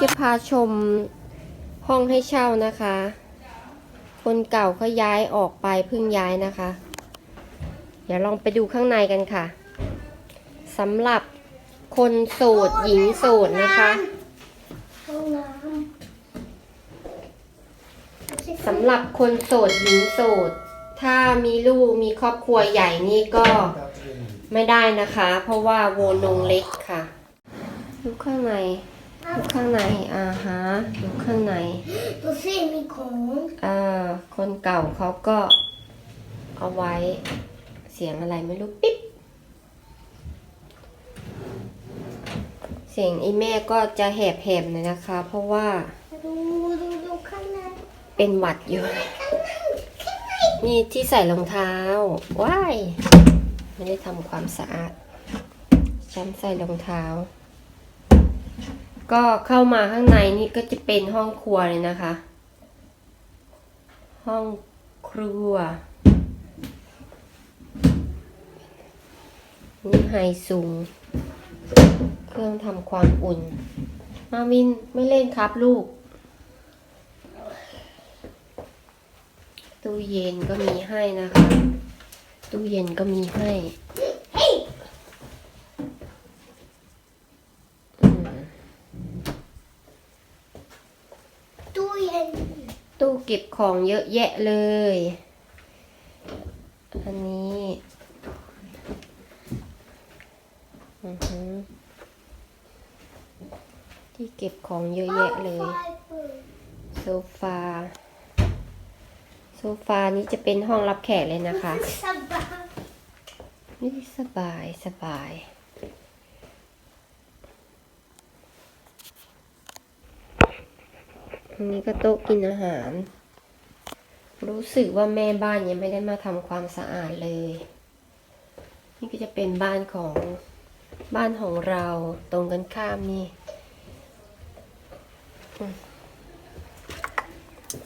จะพาชมห้องให้เช่านะคะ คนเก่าเขาย้ายออกไปเพิ่งย้ายนะคะ เดี๋ยวลองไปดูข้างในกันค่ะสำหรับคนโสดหญิงโสดนะคะสำหรับคนโสดหญิงโสด ถ้ามีลูกมีครอบครัวใหญ่นี่ก็ไม่ได้นะคะ เพราะว่าโวนงเล็กค่ะดูข้างใน ดูข้างในอ่าฮะดูข้างในดูสิมีของอ่าคนเก่าเขาก็เอาไว้เสียงอะไรไม่รู้ปิ๊บเสียงไอ้แม่ก็จะแหบๆหน่อยนะคะ เพราะว่าดูดูดูข้างในเป็นหวัดอยู่ นี่ที่ใส่รองเท้าว้ายไม่ได้ทำความสะอาดฉันใส่รองเท้า ก็เข้ามาข้างในนี่ก็จะเป็นห้องครัวเลยนะคะ ห้องครัว นี่ไฮซูง เครื่องทำความอุ่น มาวินไม่เล่นครับลูก ตู้เย็นก็มีให้นะคะ ตู้เย็นก็มีให้ เฮ้ย อืม ตู้เย็น ตู้เก็บของเยอะแยะเลย อันนี้อือหือที่เก็บของเยอะแยะเลยไฟเปิดโซฟา โซฟานี้จะเป็นห้องรับแขกเลยนะคะสบายนี่สบายสบาย นนี้ก็โต๊ะกินอาหาร รู้สึกว่าแม่บ้านยังไม่ได้มาทำความสะอาดเลย นี่ก็จะเป็นบ้านของบ้านของเราตรงกันข้ามนี่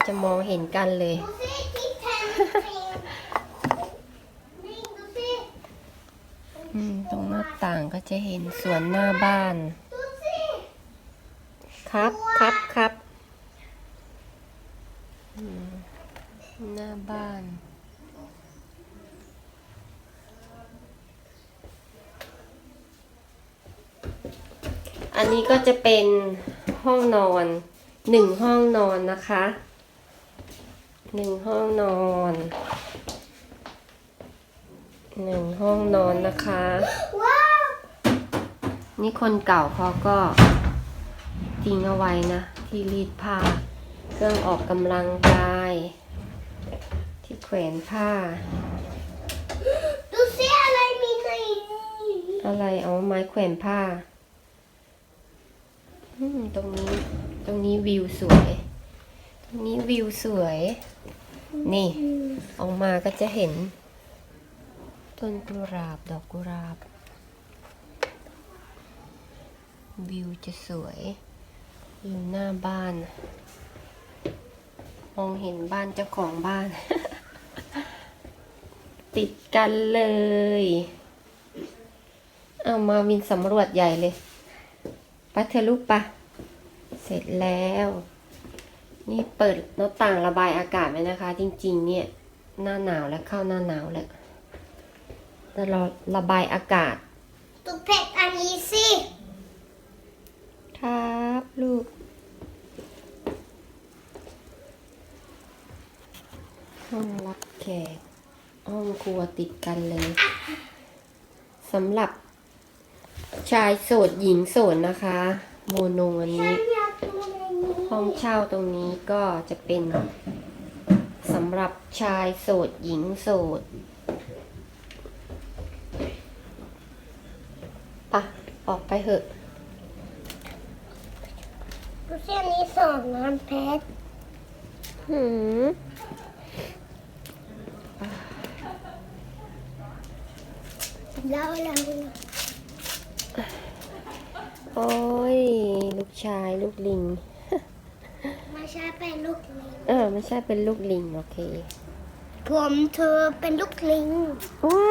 จะมองเห็นกันเลย ตรงหน้าต่างก็จะเห็นสวนหน้าบ้าน ครับครับครับ หน้าบ้าน อันนี้ก็จะเป็นห้องนอนหนึ่งห้องนอนนะคะหนึ่งห้องนอนหนึ่งห้องนอนนะคะ นี่คนเก่าเขาก็ทิ้งเอาไว้นะ ที่รีดผ้า เครื่องออกกำลังกาย ที่แขวนผ้า ดูสิอะไรมีในนี้อะไรเอาไม้แขวนผ้าอืมตรงนี้ตรงนี้วิวสวย ตรงนี้วิวสวย นี่ออกมาก็จะเห็น ต้นกุหลาบดอกกุหลาบ วิวจะสวยอยู่หน้าบ้าน มองเห็นบ้านเจ้าของบ้าน ติดกันเลย เอามาวินสำรวจใหญ่เลยไปเธอะลูกปะ เสร็จแล้ว นี่เปิดหน้าต่างระบายอากาศไว้นะคะ จริงๆ เนี่ย หน้าหนาวแล้วเข้าหน้าหนาวแล้วแต่เราระบายอากาศ ตุ๊กเพชรอันนี้สิ ครับลูก ห้องรับแขก ห้องครัวติดกันเลยสำหรับชายโสดหญิงโสดนะคะ โมโนอันฉันี้นอยากดูในนี้ ห้องเช่าตรงนี้ก็จะเป็นสำหรับชายโสดหญิงโสดปะออกไปเถอะดูสิอันนี้สองน้ำเพชรหืม แล้วแล้วโอ้ย ลูกชายลูกลิง ไม่ใช่เป็นลูกลิง เออไม่ใช่เป็นลูกลิง โอเค ผมเธอเป็นลูกลิงว้า